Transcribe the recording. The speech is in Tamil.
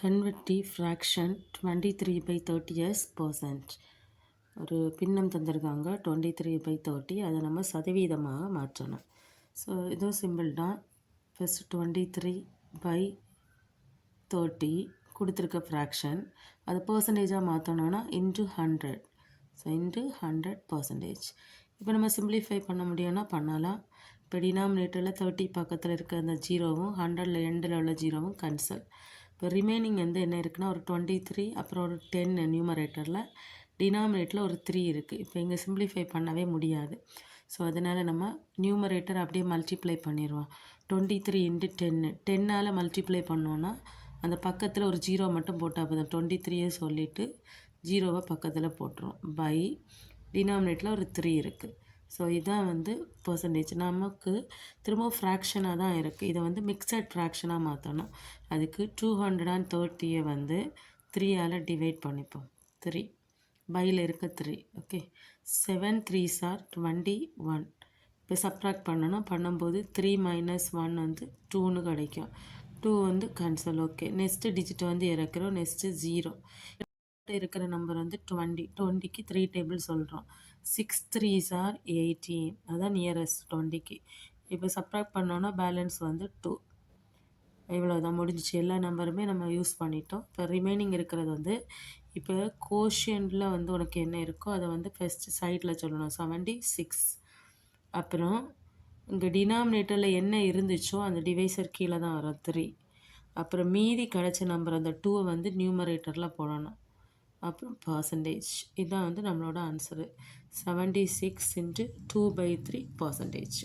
Convert fraction twenty three by thirty years percent ஒரு பின்னம் தந்திருக்காங்க டுவெண்ட்டி த்ரீ பை தேர்ட்டி அதை நம்ம சதவீதமாக மாற்றணும். ஸோ இதுவும் சிம்பிள் தான். First twenty three by thirty கொடுத்துருக்க ஃப்ராக்ஷன் அதை பர்சன்டேஜாக மாற்றணும்னா into hundred so into hundred percentage இப்போ நம்ம சிம்பிளிஃபை பண்ண முடியும்னா பண்ணலாம். இப்போ டினாமினேட்டரில் தேர்ட்டி பக்கத்தில் இருக்க அந்த ஜீரோவும் ஹண்ட்ரடில் எண்டில் உள்ள ஜீரோவும் கன்சல் இப்போ ரிமைனிங் வந்து என்ன இருக்குன்னா ஒரு டுவெண்ட்டி த்ரீ அப்புறம் ஒரு டென் நியூமரேட்டரில் டினாமினேட்டில் ஒரு த்ரீ இருக்குது இப்போ இங்கே சிம்பிளிஃபை பண்ணவே முடியாது. ஸோ அதனால் நம்ம நியூமரேட்டர் அப்படியே மல்டிப்ளை பண்ணிடுவோம் டுவெண்ட்டி த்ரீ இன்ட்டு டென்னு டென்னால் மல்டிப்ளை பண்ணோன்னா அந்த பக்கத்தில் ஒரு ஜீரோ மட்டும் போட்டால் போதும். டுவெண்ட்டி த்ரீயே சொல்லிவிட்டு ஜீரோவை பக்கத்தில் போட்டுரும். பை டினாமினேட்டில் ஒரு த்ரீ இருக்குது ஸோ இதுதான் வந்து பர்சன்டேஜ் நமக்கு திரும்ப ஃப்ராக்ஷனாக தான் இருக்குது இதை வந்து மிக்சட் ஃப்ராக்ஷனாக மாற்றணும் அதுக்கு டூ ஹண்ட்ரட் அண்ட் தேர்ட்டியை வந்து த்ரீயால் டிவைட் பண்ணிப்போம். த்ரீ பையில் இருக்க three okay seven three sir twenty one இப்போ சப்ராக்ட் பண்ணணும். பண்ணும்போது த்ரீ மைனஸ் ஒன் வந்து டூன்னு கிடைக்கும். டூ வந்து கன்சல் ஓகே நெக்ஸ்ட்டு டிஜிட் வந்து இறக்குறோம். நெக்ஸ்ட்டு ஜீரோ இருக்கிற நம்பர் வந்து டுவெண்ட்டி டுவெண்ட்டிக்கு த்ரீ டேபிள் சொல்கிறோம் சிக்ஸ் த்ரீ சார் எயிட்டீன் அதுதான் நியரஸ்ட் டுவெண்ட்டிக்கு இப்போ சப்ராக்ட் பண்ணோன்னா பேலன்ஸ் வந்து டூ இவ்வளோ தான் முடிஞ்சிச்சு. எல்லா நம்பருமே நம்ம யூஸ் பண்ணிட்டோம். இப்போ ரிமைனிங் இருக்கிறது வந்து இப்போ கோஷியனில் வந்து உனக்கு என்ன இருக்கோ அதை வந்து ஃபஸ்ட்டு சைடில் சொல்லணும். செவன்ட்டி சிக்ஸ் அப்புறம் இங்கே டினாமினேட்டரில் என்ன இருந்துச்சோ அந்த டிவைசர் கீழே தான் வரும். த்ரீ அப்புறம் மீதி கிடச்ச நம்பர் அந்த டூவை வந்து நியூமரேட்டரில் போடணும். அப்புறம் பர்சன்டேஜ் இதுதான் வந்து நம்மளோட answer seventy six into two by three percentage